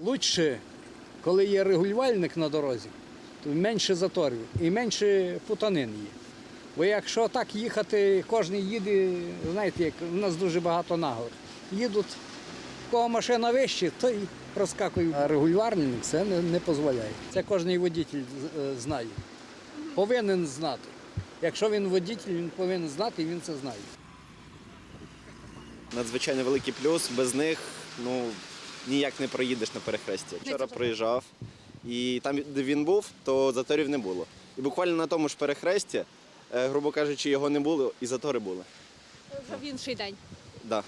Лучше, коли є регулювальник на дорозі, то менше заторів і менше путанин є. Бо якщо так їхати, кожен їде, знаєте, як у нас дуже багато наглих. Їдуть, в кого машина вище, то й проскакує. А регулювальник це не, не дозволяє. Це кожен водій е, знає. Повинен знати. Якщо він водій, він повинен знати і він це знає. надзвичайно великий плюс. Без них ну, ніяк не проїдеш на перехресті. Вчора проїжджав, і там, де він був, то заторів не було. І буквально на тому ж перехресті, е, грубо кажучи, його не було, і затори були. Вже в інший день. Да.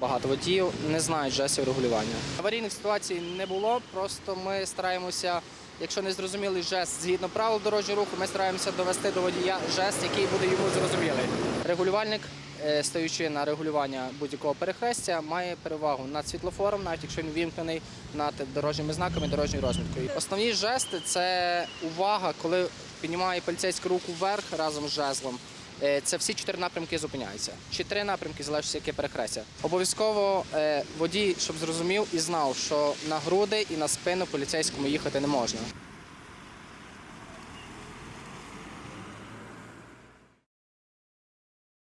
Багато водіїв не знають жестів регулювання. Аварійних ситуацій не було, просто ми стараємося, якщо не зрозумілий жест згідно правил дорожнього руху, ми стараємося довести до водія жест, який буде йому зрозумілий. Регулювальник, стаючи на регулювання будь-якого перехрестя, має перевагу над світлофором, навіть якщо він вімкнений над дорожніми знаками, дорожньою розміткою. Основні жести це увага, коли піднімає поліцейську руку вверх разом з жезлом. Е, Це всі чотири напрямки зупиняються. Чи три напрямки залежить, яке перехрестя. Обов'язково е, водій, щоб зрозумів і знав, що на груди і на спину поліцейському їхати не можна.